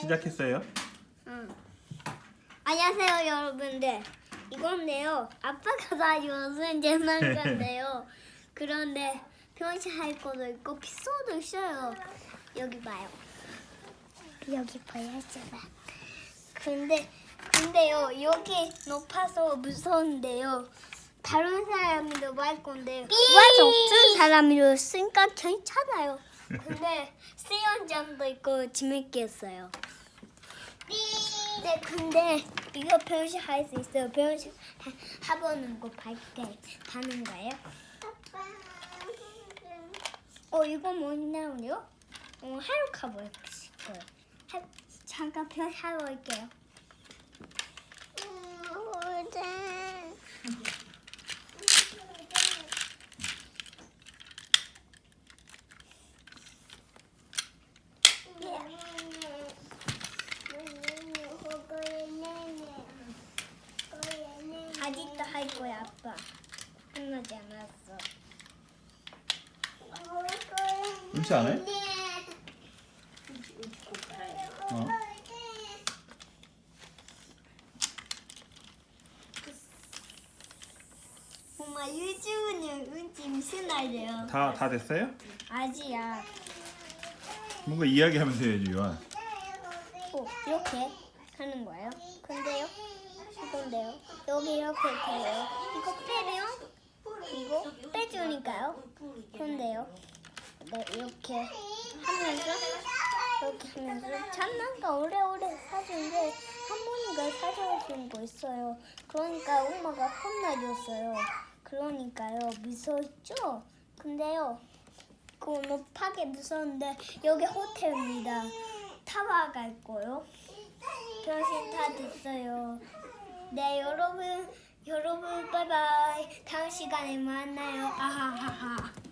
시작했어요? 응. 안녕하세요 여러분들. 이건데요. 아빠가 사준 재난 건데요. 그런데 변신 할 것도 있고 피소도 있어요. 여기 봐요. 여기 보여줘봐. 근데 근데요 여기 높아서 무서운데요. 다른 사람이도 말 건데 말수 없는 사람이로 쓰니까 괜찮아요. 근데 수영장도 있고 재밌게 했어요. 네, 근데 이거 변신 할 수 있어요. 변신 하- 해보는 거 밝게 하는 거예요. 어, 이거 뭐냐고요? 어, 하루카 보일 거예요. 하, 잠깐 변신해볼게요. 아직도 할 거야, 아빠. 끝나지 않았어. 은치 안 해? 어? 정말 유주는 은지 무슨 날이에요? 다, 다 됐어요? 아직이야. 뭔가 이야기하면서 해야지 요한 어, 이렇게 하는 거예요. 근데요, 이건데요. 여기 이렇게 돼요. 이거 빼면 이거 빼주니까요. 근데요, 네 이렇게 하면서 이렇게 하면서 장난감 오래오래 사주는데 할머니가 사줘준 거 있어요. 그러니까 엄마가 혼나줬어요. 그러니까요, 무서웠죠? 근데요, 그거 높하게 무서운데 여기 호텔입니다. 타와 갈 거요. 변신 다 됐어요. 네 여러분 여러분 바이바이 다음 시간에 만나요. 아하하하.